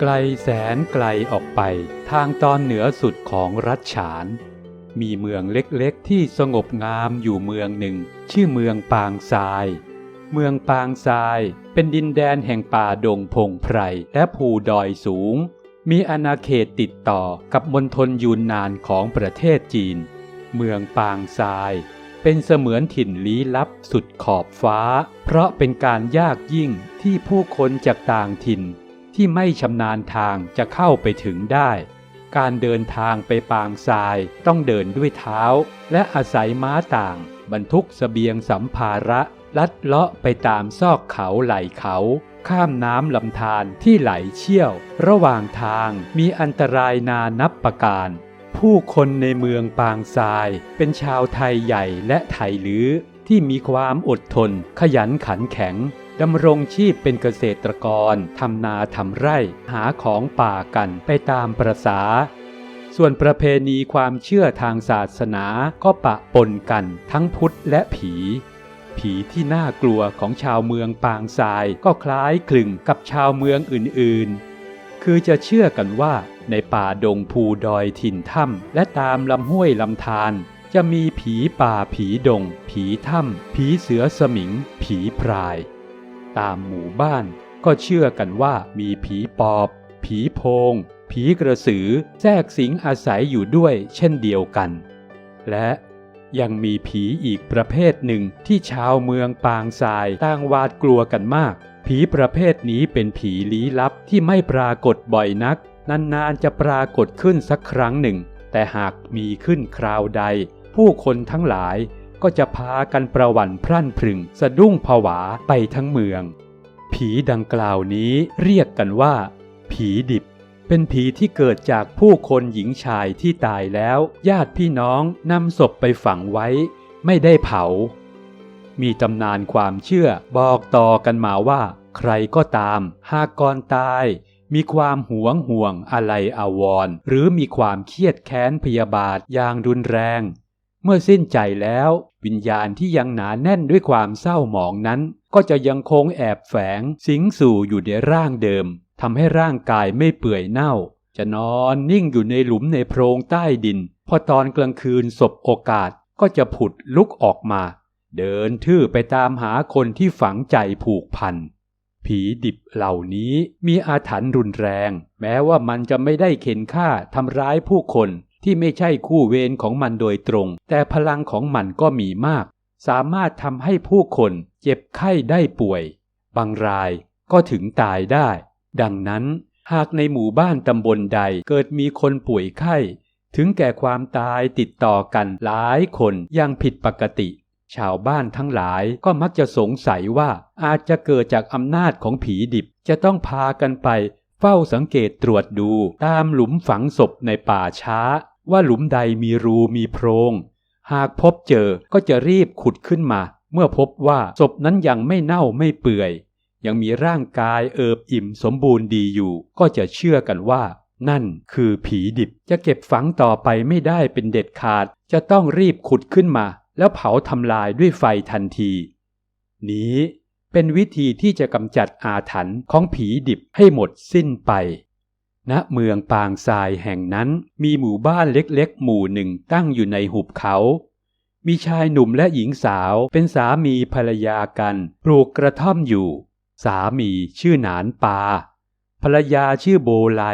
ไกลแสนไกลออกไปทางตอนเหนือสุดของรัชฉาน มีเมืองเล็กๆ ที่สงบงามอยู่เมืองหนึ่ง ชื่อเมืองปางทราย เมืองปางทรายเป็นดินแดนแห่งป่าดงพงไพรและภูดอยสูง มีอาณาเขตติดต่อกับมณฑลยูนนานของประเทศจีน เมืองปางทรายเป็นเสมือนถิ่นลี้ลับสุดขอบฟ้า เพราะเป็นการยากยิ่งที่ผู้คนจากต่างถิ่น ที่ไม่ชำนาญทางจะเข้าไปถึงได้ การเดินทางไปปางทรายต้องเดินด้วยเท้า และอาศัยม้าต่าง บรรทุกสเสบียงสัมภาระลัดเลาะไปตามซอกเขาไหลเขา ข้ามน้ำลำธารที่ไหลเชี่ยว ระหว่างทางมีอันตรายนานับประการ ผู้คนในเมืองปางทรายเป็นชาวไทยใหญ่และไทยลื้อที่มีความอดทนขยันขันแข็ง ดำรงชีพเป็นเกษตรกรทำนาทำไร่หาของป่ากันไปตามประษา ส่วนประเพณีความเชื่อทางศาสนาก็ปะปนกันทั้งพุทธและผี ผีที่น่ากลัวของชาวเมืองปางทรายก็คล้ายคลึงกับชาวเมืองอื่นๆ คือจะเชื่อกันว่าในป่าดงภูดอยถิ่นถ้ำและตามลำห้วยลำธารจะมีผีป่าผีดง ผีถ้ำผีเสือสมิง ผีพราย ตามหมู่บ้าน ก็เชื่อกันว่ามีผีปอบ ผีโพง ผีกระสือแทรกสิงอาศัยอยู่ด้วยเช่นเดียวกัน และยังมีผีอีกประเภทหนึ่งที่ชาวเมืองปางทรายต่างหวาดกลัวกันมาก ผีประเภทนี้เป็นผีลี้ลับที่ไม่ปรากฏบ่อยนัก นานๆจะปรากฏขึ้นสักครั้งหนึ่ง แต่หากมีขึ้นคราวใด ผู้คนทั้งหลาย ก็จะพากันประวั่นพรั่นพรึง สะดุ้งผวาไปทั้งเมือง ผีดังกล่าวนี้เรียกกันว่า ผีดิบ เป็นผีที่เกิดจากผู้คนหญิงชายที่ตายแล้ว ญาติพี่น้องนำศพไปฝังไว้ ไม่ได้เผา มีตำนานความเชื่อบอกต่อกันมาว่า ใครก็ตาม หากก่อนตายมีความหวงห่วงอะไรอาวรหรือมีความเครียดแค้นพยาบาทอย่างรุนแรง เมื่อสิ้นใจแล้ว วิญญาณที่ยังหนาแน่นด้วยความเศร้าหมองนั้น ก็จะยังคงแอบแฝงสิงสู่อยู่ในร่างเดิมทำให้ร่างกายไม่เปื่อยเน่า จะนอนนิ่งอยู่ในหลุมในโพรงใต้ดิน พอตอนกลางคืนศบโอกาสก็จะผุดลุกออกมา เดินทื่อไปตามหาคนที่ฝังใจผูกพัน ผีดิบเหล่านี้มีอาถรรพ์รุนแรง แม้ว่ามันจะไม่ได้เข็นฆ่าทำร้ายผู้คน ที่ไม่ใช่คู่เวรของมันโดยตรง แต่พลังของมันก็มีมาก สามารถทำให้ผู้คนเจ็บไข้ได้ป่วย บางรายก็ถึงตายได้ ดังนั้น หากในหมู่บ้านตำบลใดเกิดมีคนป่วยไข้ ถึงแก่ความตายติดต่อกันหลายคนอย่างผิดปกติ ชาวบ้านทั้งหลายก็มักจะสงสัยว่าอาจจะเกิดจากอำนาจของผีดิบจะต้องพากันไปเฝ้าสังเกตตรวจดูตามหลุมฝังศพในป่าช้า ว่าหลุมใดมีรูมีโพรง หากพบเจอก็จะรีบขุดขึ้นมา เมื่อพบว่าศพนั้นยังไม่เน่าไม่เปื่อย ยังมีร่างกายเอิบอิ่มสมบูรณ์ดีอยู่ ก็จะเชื่อกันว่า นั่นคือผีดิบจะเก็บฝังต่อไปไม่ได้เป็นเด็ดขาด จะต้องรีบขุดขึ้นมา แล้วเผาทำลายด้วยไฟทันที นี้เป็นวิธีที่จะกำจัดอาถรรพ์ของผีดิบให้หมดสิ้นไป ณเมืองปางทรายแห่งนั้นมีหมู่บ้านเล็กๆ หมู่หนึ่งตั้งอยู่ในหุบเขา มีชายหนุ่มและหญิงสาวเป็นสามีภรรยากันปลูกกระท่อมอยู่ สามีชื่อหนานปา ภรรยาชื่อโบไล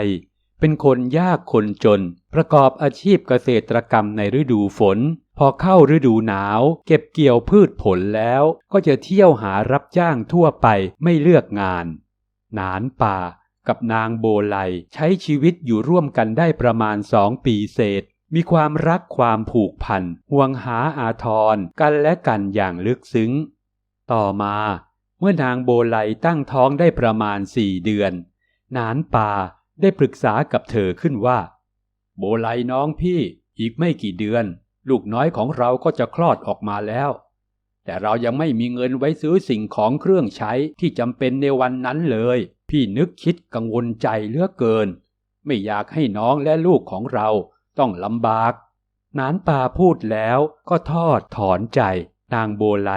เป็นคนยากคนจน ประกอบอาชีพเกษตรกรรมในฤดูฝน พอเข้าฤดูหนาว เก็บเกี่ยวพืชผลแล้ว ก็จะเที่ยวหารับจ้างทั่วไปไม่เลือกงาน หนานป่า กับนางโบไลใช้ชีวิตอยู่ร่วมกันได้ประมาณสองปีเศษ มีความรักความผูกพันห่วงหาอาทรกันและกันอย่างลึกซึ้ง ต่อมา เมื่อนางโบไลตั้งท้องได้ประมาณสี่เดือน นานป่าได้ปรึกษากับเธอขึ้นว่า โบไลน้องพี่อีกไม่กี่เดือน ลูกน้อยของเราก็จะคลอดออกมาแล้ว แต่เรายังไม่มีเงินไว้ซื้อสิ่งของเครื่องใช้ที่จำเป็นในวันนั้นเลย พี่นึกคิดกังวลใจเลือกเกิน ไม่อยากให้น้องและลูกของเราต้องลำบาก นานป่าพูดแล้วก็ทอดถอนใจ นางโบไล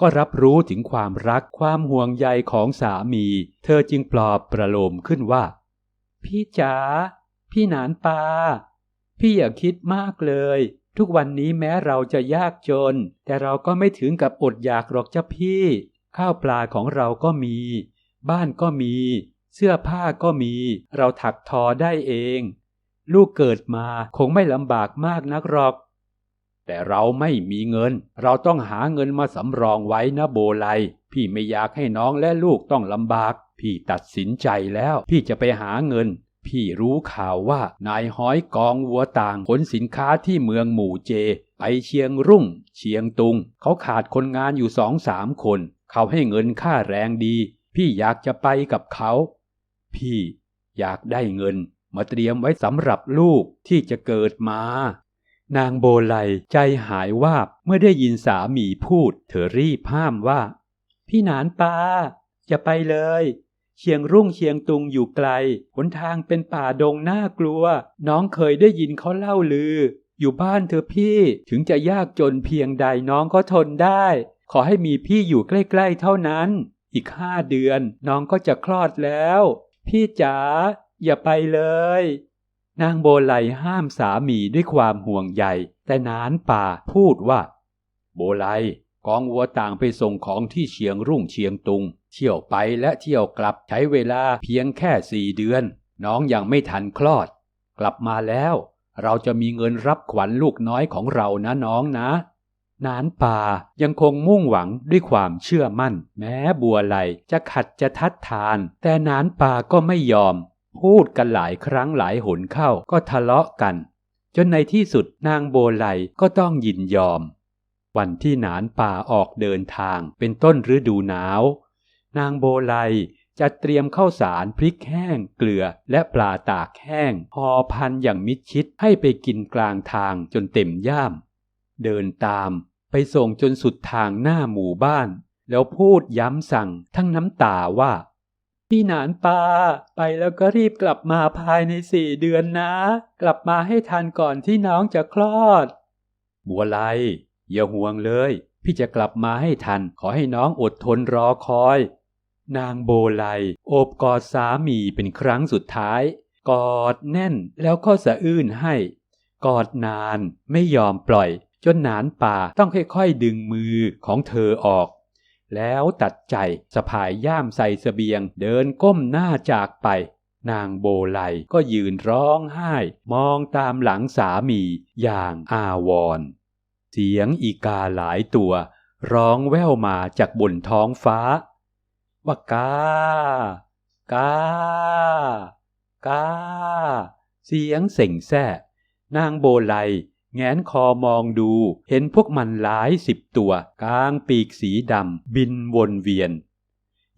ก็รับรู้ถึงความรักความห่วงใยของสามี เธอจึงปลอบประโลมขึ้นว่า พี่จ๋าพี่หนานปาพี่อย่าคิดมากเลย ทุกวันนี้แม้เราจะยากจน แต่เราก็ไม่ถึงกับอดอยากหรอกจ้ะพี่ ข้าวปลาของเราก็มี บ้านก็มี เสื้อผ้าก็มี เราถักทอได้เอง ลูกเกิดมาคงไม่ลำบากมากนักหรอก แต่เราไม่มีเงิน เราต้องหาเงินมาสำรองไว้นะโบไล พี่ไม่อยากให้น้องและลูกต้องลำบาก พี่ตัดสินใจแล้ว พี่จะไปหาเงิน พี่รู้ข่าวว่านายห้อยกองวัวต่างขนสินค้าที่เมืองหมู่เจ ไปเชียงรุ่ง เชียงตุง เขาขาดคนงานอยู่สองสามคน เขาให้เงินค่าแรงดี พี่อยากจะไปกับเขา พี่อยากได้เงินมาเตรียมไว้สำหรับลูกที่จะเกิดมา นางโบไลใจหายวาบเมื่อได้ยินสามีพูด เธอรีบห้ามว่า พี่หนานปาอย่าไปเลย เชียงรุ่งเชียงตุงอยู่ไกล หนทางเป็นป่าดงน่ากลัว น้องเคยได้ยินเขาเล่าลือ อยู่บ้านเธอพี่ถึงจะยากจนเพียงใดน้องก็ทนได้ ขอให้มีพี่อยู่ใกล้ ๆ เท่านั้น อีกห้าเดือนน้องก็จะคลอดแล้ว พี่จ๋าอย่าไปเลย นางโบไลห้ามสามีด้วยความห่วงใยแต่นานป่าพูดว่า โบไลกองวัวต่างไปส่งของที่เชียงรุ่งเชียงตุง เที่ยวไปและเที่ยวกลับใช้เวลาเพียงแค่สี่เดือน น้องยังไม่ทันคลอด กลับมาแล้ว เราจะมีเงินรับขวัญลูกน้อยของเรานะน้องนะ นานป่ายังคงมุ่งหวังด้วยความเชื่อมั่น แม้บัวไหลจะขัดจะทัดทาน แต่นานป่าก็ไม่ยอม พูดกันหลายครั้งหลายหนเข้าก็ทะเลาะกัน จนในที่สุดนางโบไลก็ต้องยินยอม วันที่หนานป่าออกเดินทางเป็นต้นฤดูหนาว นางโบไลจะเตรียมข้าวสารพริกแห้ง เกลือและปลาตากแห้งห่อพันอย่างมิดชิดให้ไปกินกลางทางจนเต็มย่าม เดินตาม ไปส่งจนสุดทางหน้าหมู่บ้าน แล้วพูดย้ำสั่งทั้งน้ำตาว่า พี่หนานปาไปแล้วก็รีบกลับมาภายในสี่เดือนนะ กลับมาให้ทันก่อนที่น้องจะคลอด บัวไลอย่าห่วงเลย พี่จะกลับมาให้ทันขอให้น้องอดทนรอคอย นางโบไลโอบกอดสามีเป็นครั้งสุดท้าย กอดแน่นแล้วก็สะอื้นให้ กอดนานไม่ยอมปล่อย จนหนานป่าต้องค่อยๆดึงมือของเธอออก แล้วตัดใจสะพายย่ามใส่เสบียงเดินก้มหน้าจากไป นางโบไลก็ยืนร้องไห้ มองตามหลังสามีอย่างอาวร เสียงอีกาหลายตัว ร้องแว่วมาจากบนท้องฟ้า ว่ากากากาเสียงเส่งแซ่นางโบไล แงนคอมองดู เห็นพวกมันหลายสิบตัว กลางปีกสีดำบินวนเวียน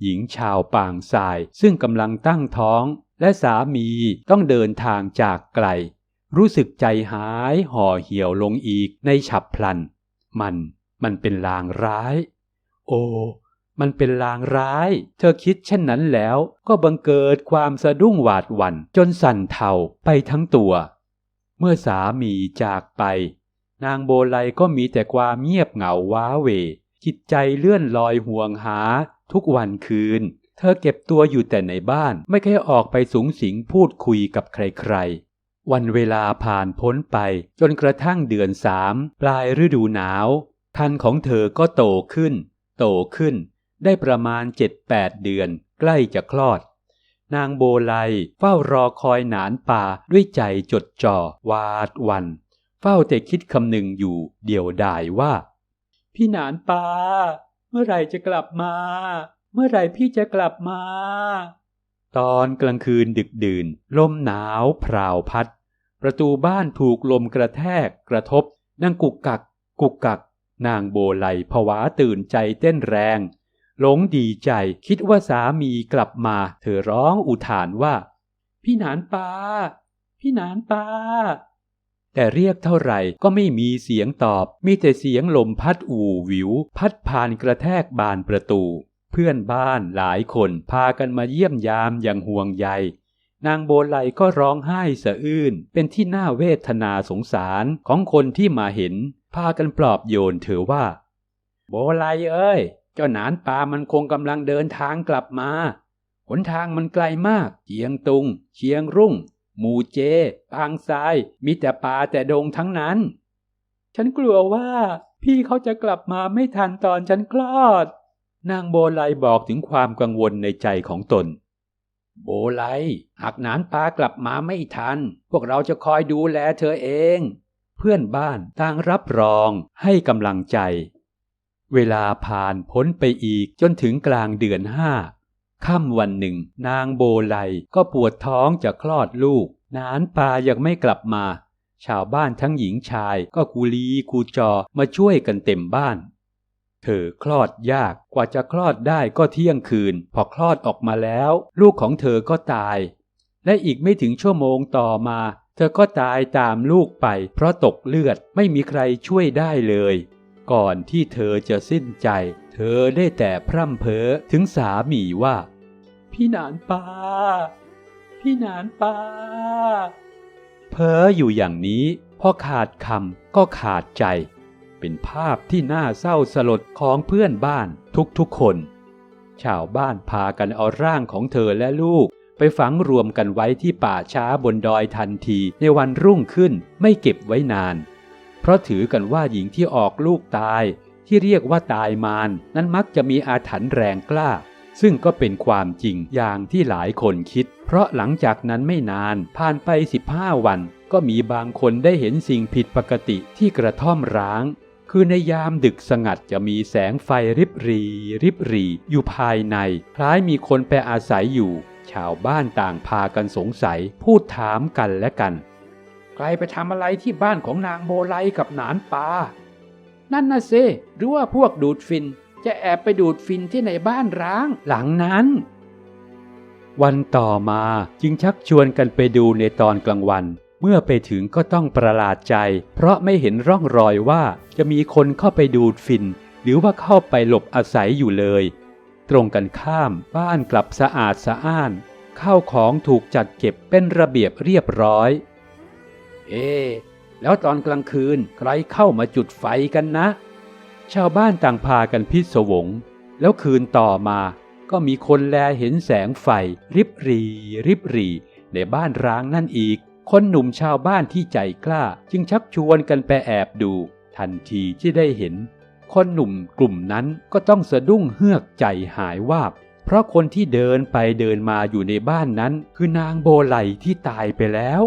หญิงชาวปางทรายซึ่งกำลังตั้งท้อง และสามีต้องเดินทางจากไกล รู้สึกใจหายห่อเหี่ยวลงอีกในฉับพลัน มันมันเป็นลางร้าย โอ้มันเป็นลางร้าย เธอคิดเช่นนั้นแล้วก็บังเกิดความสะดุ้งหวาดหวั่นจนสั่นเทาไปทั้งตัว เมื่อสามีจากไป นางโบไลก็มีแต่ความเงียบเหงาว้าเหวจิตใจเลื่อนลอยห่วงหา ทุกวันคืน เธอเก็บตัวอยู่แต่ในบ้านไม่เคยออกไปสูงสิงพูดคุยกับใครๆ วันเวลาผ่านพ้นไป จนกระทั่งเดือนสามปลายฤดูหนาว ทันของเธอก็โตขึ้น โตขึ้น ได้ประมาณเจ็ดแปดเดือน ใกล้จะคลอด นางโบไลเฝ้ารอคอยหนานป่าด้วยใจจดจ่อวาดวัน เฝ้าแต่คิดคำหนึ่งอยู่เดียวดายว่า พี่หนานป่าเมื่อไหร่จะกลับมา เมื่อไหร่พี่จะกลับมา ตอนกลางคืนดึกดื่น ลมหนาวพราวพัด ประตูบ้านถูกลมกระแทกกระทบนั่งกุกกัก กุกกัก นางโบไลผวาตื่นใจเต้นแรง หลงดีใจคิดว่าสามีกลับมา เธอร้องอุทานว่า พี่หนานปาพี่หนานปาแต่เรียกเท่าไหร่ก็ไม่มีเสียงตอบ มีแต่เสียงลมพัดอู่วิว พัดผ่านกระแทกบานประตู เพื่อนบ้านหลายคนพากันมาเยี่ยมยามอย่างห่วงใย นางโบไลก็ร้องไห้สะอื้น เป็นที่น่าเวทนาสงสารของคนที่มาเห็น พากันปลอบโยนเธอว่า โบไลเอ้ย เจ้าหนานป่ามันคงกำลังเดินทางกลับมา หนทางมันไกลมาก เชียงตุง เชียงรุ่ง หมู่เจ ปางทราย มีแต่ป่าแต่ดงทั้งนั้น ฉันกลัวว่า พี่เขาจะกลับมาไม่ทันตอนฉันคลอด นางโบไลบอกถึงความกังวลในใจของตน โบไลหากหนานปากลับมาไม่ทัน พวกเราจะคอยดูแลเธอเอง เพื่อนบ้านต่างรับรองให้กำลังใจ เวลาผ่านพ้นไปอีกจนถึงกลางเดือนห้าค่ำวันหนึ่ง นางโบไลก็ปวดท้องจะคลอดลูก นานปายังไม่กลับมา ชาวบ้านทั้งหญิงชายก็กูลีกูจอมาช่วยกันเต็มบ้าน เธอคลอดยากกว่าจะคลอดได้ก็เที่ยงคืน พอคลอดออกมาแล้ว ลูกของเธอก็ตาย และอีกไม่ถึงชั่วโมงต่อมา เธอก็ตายตามลูกไป เพราะตกเลือดไม่มีใครช่วยได้เลย ก่อนที่เธอจะสิ้นใจ เธอได้แต่พร่ำเพ้อถึงสามีว่า พี่นานปาพี่นานปาเพ้ออยู่อย่างนี้พอขาดคำก็ขาดใจ เป็นภาพที่น่าเศร้าสลดของเพื่อนบ้านทุกๆคน ชาวบ้านพากันเอาร่างของเธอและลูก ไปฝังรวมกันไว้ที่ป่าช้าบนดอยทันทีในวันรุ่งขึ้นไม่เก็บไว้นาน เพราะถือกันว่าหญิงที่ออกลูกตาย ที่เรียกว่าตายมารนั้นมักจะมีอาถรรพ์แรงกล้า ซึ่งก็เป็นความจริงอย่างที่หลายคนคิด เพราะหลังจากนั้นไม่นานผ่านไป 15 วัน ก็มีบางคนได้เห็นสิ่งผิดปกติที่กระท่อมร้าง คือในยามดึกสงัดจะมีแสงไฟริบรี ริบรี อยู่ภายใน คล้ายมีคนไปอาศัยอยู่ ชาวบ้านต่างพากันสงสัย พูดถามกันและกัน รไปทำอะไรที่บ้านของนางโบไลกับหนานปา นั่นนะสิหรือว่าพวกดูดฟินจะแอบไปดูดฟินที่ในบ้านร้างหลังนั้น วันต่อมาจึงชักชวนกันไปดูในตอนกลางวัน เมื่อไปถึงก็ต้องประหลาดใจ เพราะไม่เห็นร่องรอยว่าจะมีคนเข้าไปดูดฟิน หรือว่าเข้าไปหลบอาศัยอยู่เลย ตรงกันข้ามบ้านกลับสะอาดสะอ้านข้าวของถูกจัดเก็บเป็นระเบียบเรียบร้อย เอ๊แล้วตอนกลางคืนใครเข้ามาจุดไฟกันนะ ชาวบ้านต่างพากันพิศวง แล้วคืนต่อมาก็มีคนแลเห็นแสงไฟ ริบรีริบรี ในบ้านร้างนั่นอีก คนหนุ่มชาวบ้านที่ใจกล้า จึงชักชวนกันไปแอบดู ทันทีที่ได้เห็น คนหนุ่มกลุ่มนั้นก็ต้องสะดุ้งเฮือกใจหายวาบ เพราะคนที่เดินไปเดินมาอยู่ในบ้านนั้น คือนางโบไลที่ตายไปแล้ว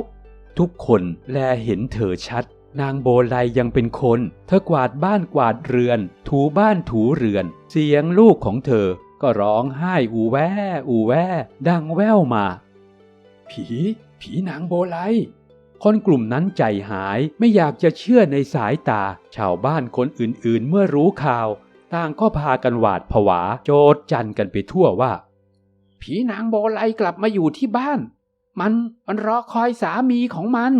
ทุกคนแลเห็นเธอชัด นางโบไลยังเป็นคน เธอกวาดบ้านกวาดเรือน ถูบ้านถูเรือน เสียงลูกของเธอ ก็ร้องไห้อูแวอูแว ดังแว่วมา ผี ผีนางโบไลคนกลุ่มนั้นใจหายไม่อยากจะเชื่อในสายตา ชาวบ้านคนอื่นๆ เมื่อรู้ข่าว ต่างก็พากันหวาดผวา โจดจันกันไปทั่วว่า ผีนางโบไลกลับมาอยู่ที่บ้าน มันมันรอคอยสามีของมัน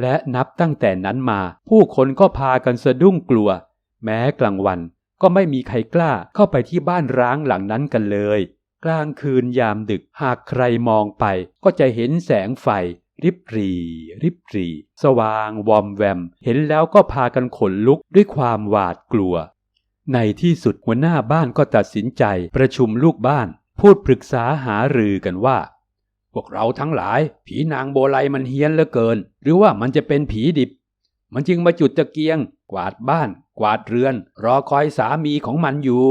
และนับตั้งแต่นั้นมา ผู้คนก็พากันสะดุ้งกลัว แม้กลางวันก็ไม่มีใครกล้าเข้าไปที่บ้านร้างหลังนั้นกันเลย กลางคืนยามดึกหากใครมองไป ก็จะเห็นแสงไฟ ริบรี ริบรี สว่างวอมแวม เห็นแล้วก็พากันขนลุกด้วยความหวาดกลัว ในที่สุดหัวหน้าบ้านก็ตัดสินใจประชุมลูกบ้าน พูดปรึกษาหารือกันว่า พวกเราทั้งหลาย ผีนางโบไลมันเฮี้ยนเหลือเกิน หรือว่ามันจะเป็นผีดิบ มันจึงมาจุดตะเกียง กวาดบ้าน กวาดเรือน รอคอยสามีของมันอยู่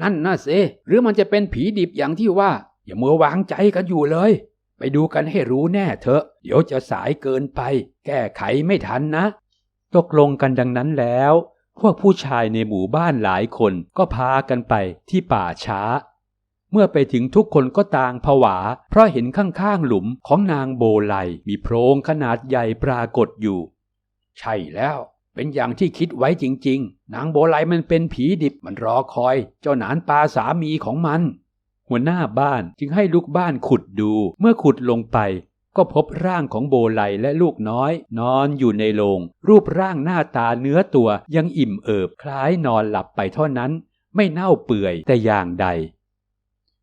นั่นน่ะสิหรือมันจะเป็นผีดิบอย่างที่ว่า อย่ามัววางใจกันอยู่เลย ไปดูกันให้รู้แน่เถอะ เดี๋ยวจะสายเกินไป แก้ไขไม่ทันนะ ตกลงกันดังนั้นแล้ว พวกผู้ชายในหมู่บ้านหลายคนก็พากันไปที่ป่าช้า เมื่อไปถึงทุกคนก็ต่างผวา เพราะเห็นข้างๆหลุมของนางโบไลมีโพรงขนาดใหญ่ปรากฏอยู่ ใช่แล้ว เป็นอย่างที่คิดไว้จริง ๆ นางโบไลมันเป็นผีดิบมันรอคอย เจ้าหนานปลาสามีของมัน หัวหน้าบ้านจึงให้ลูกบ้านขุดดู เมื่อขุดลงไป ก็พบร่างของโบไลและลูกน้อย นอนอยู่ในโลงรูปร่างหน้าตาเนื้อตัวยังอิ่มเอิบคล้ายนอนหลับไปเท่านั้น ไม่เน่าเปื่อยแต่อย่างใด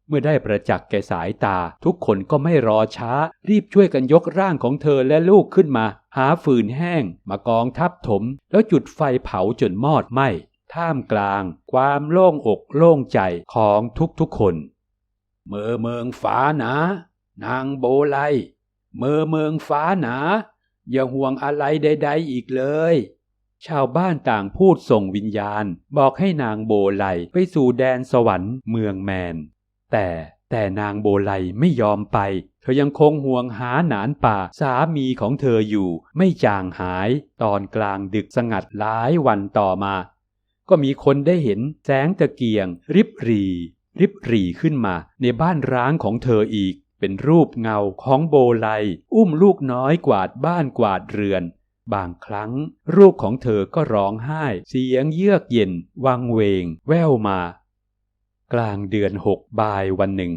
เมื่อได้ประจักษ์แก่สายตา ทุกคนก็ไม่รอช้า รีบช่วยกันยกร่างของเธอและลูกขึ้นมา หาฟืนแห้ง มากองทับถม แล้วจุดไฟเผาจนมอดไหม้ท่ามกลาง ความโล่งอกโล่งใจของทุกๆคน เมื่อเมืองฟ้าหนานางโบไลเมื่อเมืองฟ้าหนาอย่าห่วงอะไรใด ๆ อีกเลย ชาวบ้านต่างพูดส่งวิญญาณ บอกให้นางโบไลไปสู่แดนสวรรค์เมืองแมน แต่แต่นางโบไลไม่ยอมไป เธอยังคงห่วงหาหนานป่าสามีของเธออยู่ไม่จางหาย ตอนกลางดึกสงัดหลายวันต่อมา ก็มีคนได้เห็นแสงตะเกียง ริบหรี ริบหรีขึ้นมาในบ้านร้างของเธออีก เป็นรูปเงาของโบไล อุ้มลูกน้อยกวาดบ้านกวาดเรือน บางครั้งลูกของเธอก็ร้องไห้ เสียงเยือกเย็น วังเวง แว่วมา กลางเดือนหกบ่ายวันหนึ่ง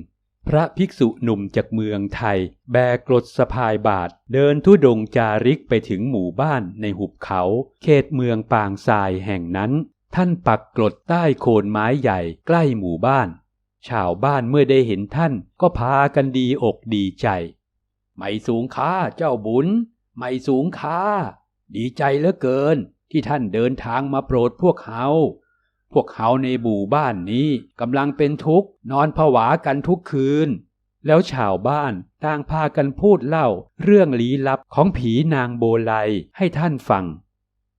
พระภิกษุหนุ่มจากเมืองไทย แบกกรดสะพายบาท เดินทุดงจาริกไปถึงหมู่บ้านในหุบเขา เขตเมืองปางทรายแห่งนั้น ท่านปักกรดใต้โคนไม้ใหญ่ใกล้หมู่บ้าน ชาวบ้านเมื่อได้เห็นท่านก็พากันดีอกดีใจ ไม่สูงค่าเจ้าบุญ ไม่สูงค่าดีใจเหลือเกินที่ท่านเดินทางมาโปรดพวกเฮา พวกเฮาในบู่บ้านนี้กำลังเป็นทุกข์นอนผวากันทุกคืน แล้วชาวบ้านต่างพากันพูดเล่าเรื่องลี้ลับของผีนางโบไลให้ท่านฟัง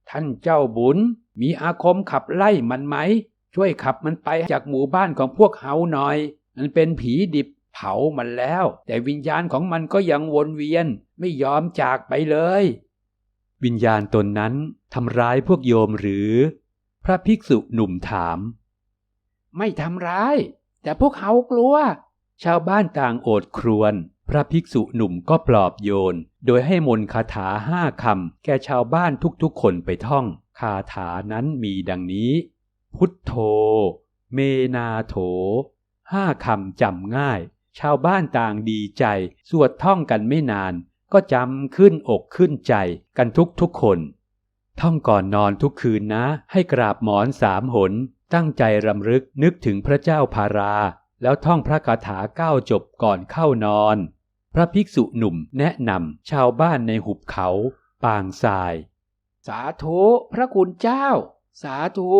ท่านเจ้าบุญมีอาคมขับไล่มันไหม ช่วยขับมันไปจากหมู่บ้านของพวกเฮาหน่อย มันเป็นผีดิบเผามันแล้ว แต่วิญญาณของมันก็ยังวนเวียนไม่ยอมจากไปเลย วิญญาณตนนั้นทำร้ายพวกโยมหรือ ระภิกษุหนุ่มถาม ไม่ทำร้าย แต่พวกเฮากลัว ชาวบ้านต่างโอดครวญพระภิกษุหนุ่มก็ปลอบโยน โดยให้มนต์คาถาห้าคำแก่ชาวบ้านทุกๆคนไปท่อง คาถานั้นมีดังนี้ พุทโธ เมนาโถ ห้าคำจำง่าย ชาวบ้านต่างดีใจ สวดท่องกันไม่นาน ก็จำขึ้นอกขึ้นใจกันทุกทุกๆคน ท่องก่อนนอนทุกคืนนะ ให้กราบหมอนสามหน ตั้งใจรำลึกนึกถึงพระเจ้าพารา แล้วท่องพระคาถาเก้าจบก่อนเข้านอน พระภิกษุหนุ่มแนะนำชาวบ้านในหุบเขา ปางทราย สาธุพระคุณเจ้า สาธุ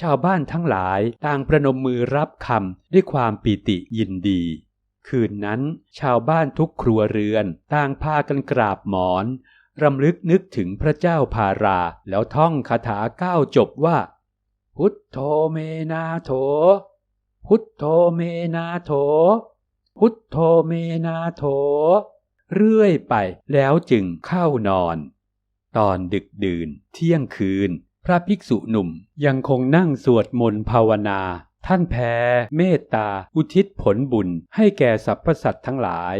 ชาวบ้านทั้งหลายต่างประนมมือรับคำด้วยความปีติยินดี คืนนั้น ชาวบ้านทุกครัวเรือนต่างพากันกราบหมอน รำลึกนึกถึงพระเจ้าพาราแล้วท่องคาถาเก้าจบว่า พุทโธเมนาโถ พุทโธเมนาโถ พุทโธเมนาโถ เรื่อยไปแล้วจึงเข้านอน ตอนดึกดื่น เที่ยงคืน พระภิกษุหนุ่มยังคงนั่งสวดมนต์ภาวนา ท่านแผ่เมตตา อุทิศผลบุญให้แก่สรรพสัตว์ทั้งหลาย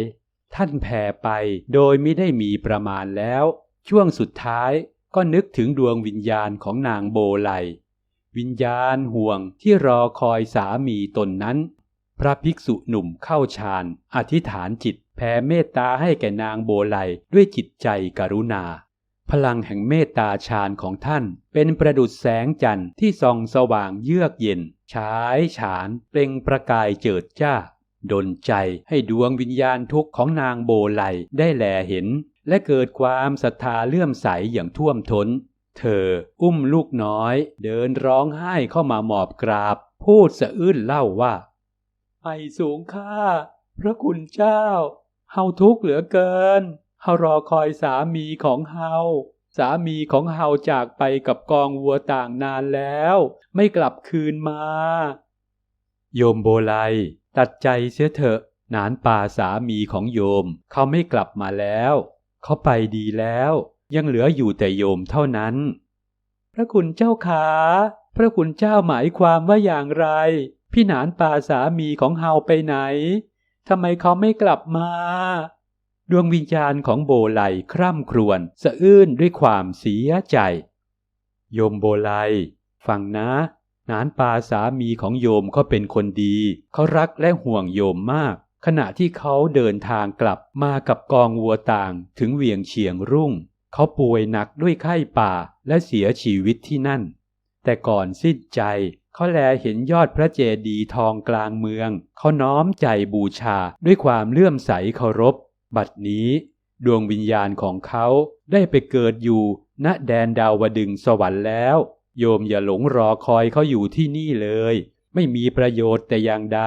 ท่านแผ่ไปโดยไม่ได้มีประมาณแล้ว ช่วงสุดท้ายก็นึกถึงดวงวิญญาณของนางโบไลวิญญาณห่วงที่รอคอยสามีตนนั้น พระภิกษุหนุ่มเข้าฌานอธิษฐานจิตแผ่เมตตาให้แก่นางโบไลด้วยจิตใจกรุณา พลังแห่งเมตตาฌานของท่าน เป็นประดุจแสงจันทร์ที่ส่องสว่างเยือกเย็นฉายฉานเปล่งประกายเจิดจ้า ดลใจให้ดวงวิญญาณทุกข์ของนางโบไลได้แลเห็น และเกิดความศรัทธาเลื่อมใสอย่างท่วมท้น เธออุ้มลูกน้อย เดินร้องไห้เข้ามาหมอบกราบ พูดสะอื้นเล่าว่าไอสูงค่าพระคุณเจ้า เฮาทุกข์เหลือเกิน เฮารอคอยสามีของเฮาสามีของเฮาจากไปกับกองวัวต่างนานแล้ว ไม่กลับคืนมา โยมโบไล ตัดใจเสียเถอะนานป่าสามีของโยม เขาไม่กลับมาแล้ว เขาไปดีแล้ว ยังเหลืออยู่แต่โยมเท่านั้น พระคุณเจ้าขาพระคุณเจ้าหมายความว่าอย่างไร พี่นานป่าสามีของเฮาไปไหนทำไมเขาไม่กลับมา ดวงวิญญาณของโบไลคร่ำครวญสะอื้นด้วยความเสียใจ โยมโบไลฟังนะ นานปาสามีของโยมเขาเป็นคนดี เขารักและห่วงโยมมาก ขณะที่เขาเดินทางกลับมากับกองวัวต่างถึงเวียงเชียงรุ่ง เขาป่วยหนักด้วยไข้ป่าและเสียชีวิตที่นั่น แต่ก่อนสิ้นใจเขาแลเห็นยอดพระเจดีย์ทองกลางเมือง เขาน้อมใจบูชาด้วยความเลื่อมใสเคารพ บัดนี้ดวงวิญญาณของเขาได้ไปเกิดอยู่ณแดนดาวดึงสวรรค์แล้ว โยมอย่าหลงรอคอยเขาอยู่ที่นี่เลย ไม่มีประโยชน์แต่อย่างใด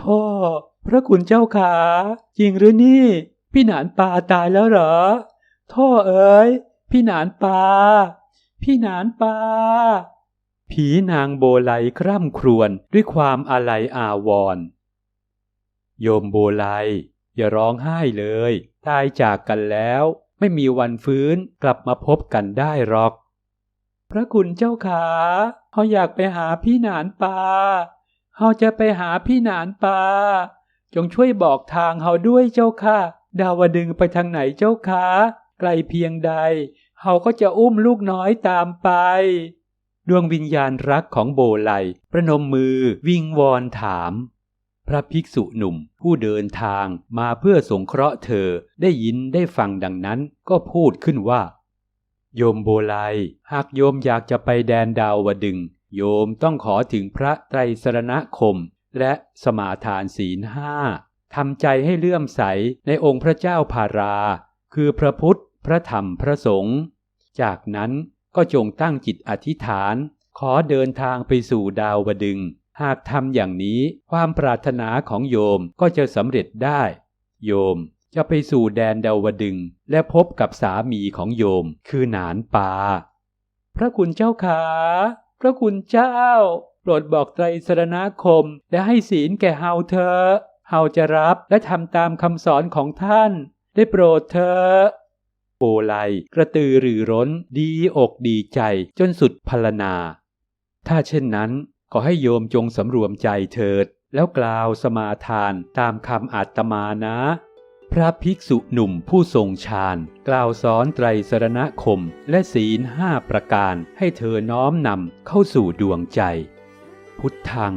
ท่พระคุณเจ้าขา จริงหรือนี่ พี่หนานปลาตายแล้วเหรอ ท่เอ๋ยพี่หนานปลาพี่หนานปลาผีนางโบไลคร่ำครวญด้วยความอาลัยอาวรณ์โยมโบไลอย่าร้องไห้เลย ตายจากกันแล้ว ไม่มีวันฟื้นกลับมาพบกันได้หรอก ระคุณเจ้าขาเขาอยากไปหาพี่หนานปลาเขาจะไปหาพี่หนานปลาจงช่วยบอกทางเขาด้วยเจ้าค่ะ ดาวดึงไปทางไหนเจ้าคะไกลเพียงใดเขาก็จะอุ้มลูกน้อยตามไป ดวงวิญญาณรักของโบไลประนมมือวิงวอนถาม พระภิกษุหนุ่มผู้เดินทางมาเพื่อสงเคราะห์เธอได้ยินได้ฟังดังนั้นก็พูดขึ้นว่า โยมโบไลหากโยมอยากจะไปแดนดาวดึง โยมต้องขอถึงพระไตรสรณคม และสมาทานศีลห้าทำใจให้เลื่อมใสในองค์พระเจ้าภารา คือพระพุทธ พระธรรมพระสงฆ์จากนั้นก็จงตั้งจิตอธิษฐาน ขอเดินทางไปสู่ดาวดึง หากทำอย่างนี้ความปรารถนาของโยมก็จะสำเร็จได้ โยม จะไปสู่แดนดาวดึง และพบกับสามีของโยม คือหนานปา พระคุณเจ้าขา พระคุณเจ้า โปรดบอกไตรสรณคม และให้ศีลแก่เฮาเธอ เฮาจะรับและทำตามคำสอนของท่าน ได้โปรดเธอโปไลกระตือรือร้น ดีอกดีใจจนสุดพรรณนา ถ้าเช่นนั้นขอให้โยมจงสำรวมใจเถิด แล้วกล่าวสมาทานตามคำอาตมานะ พระภิกษุหนุ่มผู้ทรงฌานกล่าวสอนไตรสรณคมและศีลห้าประการให้เธอน้อมนำเข้าสู่ดวงใจ พุทธัง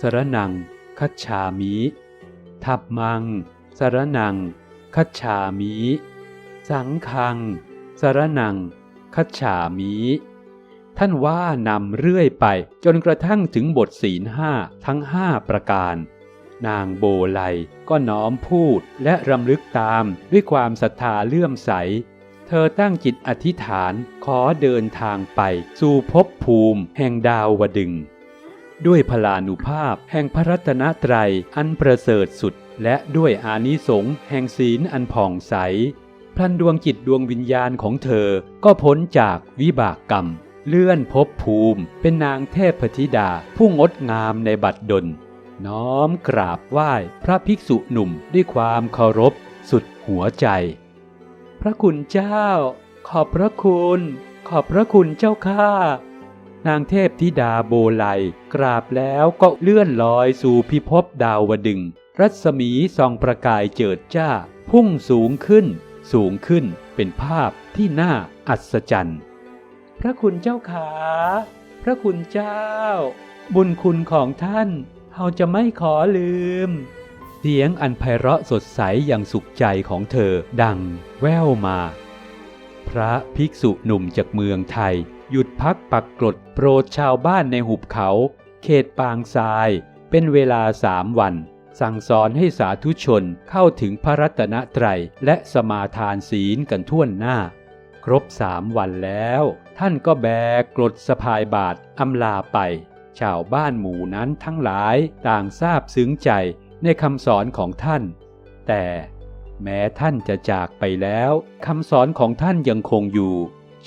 สรนัง คัจฉามิทับมัง สรนัง คัจฉามิสังคัง สรนัง คัจฉามิท่านว่านำเรื่อยไปจนกระทั่งถึงบทศีลห้าทั้งห้าประการ นางโบไลก็น้อมพูดและรำลึกตามด้วยความศรัทธาเลื่อมใส เธอตั้งจิตอธิษฐานขอเดินทางไปสู่ภพภูมิแห่งดาวดึง ด้วยพลานุภาพแห่งพระรัตนตรัยอันประเสริฐสุด และด้วยอานิสงส์แห่งศีลอันผ่องใสพลันดวงจิตดวงวิญญาณของเธอก็พ้นจากวิบากกรรม เลื่อนภพภูมิเป็นนางเทพธิดาผู้งดงามในบัดดล น้อมกราบไหว้พระภิกษุหนุ่มด้วยความเคารพสุดหัวใจ พระคุณเจ้า ขอบพระคุณ ขอบพระคุณเจ้าข้านางเทพธิดาโบไลกราบแล้วก็เลื่อนลอยสู่พิภพดาวดึง รัศมีส่องประกายเจิดจ้า พุ่งสูงขึ้น สูงขึ้นเป็นภาพที่น่าอัศจรรย์ พระคุณเจ้าขา พระคุณเจ้า บุญคุณของท่าน เราจะไม่ขอลืม เสียงอันไพเราะสดใสอย่างสุขใจของเธอดังแว่วมา พระภิกษุหนุ่มจากเมืองไทย หยุดพักปักกรดโปรดชาวบ้านในหุบเขา เขตปางทราย เป็นเวลาสามวัน สั่งสอนให้สาธุชนเข้าถึงพระรัตนตรัยและสมาทานศีลกันทั่วนหน้า ครบสามวันแล้ว ท่านก็แบกกรดสะพายบาทอำลาไป ชาวบ้านหมู่นั้นทั้งหลายต่างทราบซึ้งใจในคำสอนของท่าน แต่แม้ท่านจะจากไปแล้วคำสอนของท่านยังคงอยู่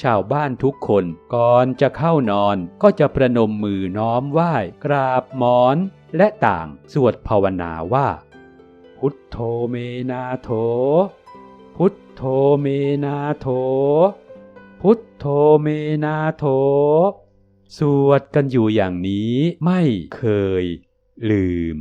ชาวบ้านทุกคนก่อนจะเข้านอนก็จะประนมมือน้อมไหว้กราบหมอน และต่างสวดภาวนาว่า พุทโธเมนาโถ พุทโธเมนาโถ พุทโธเมนาโถ สวดกันอยู่อย่างนี้ไม่เคยลืม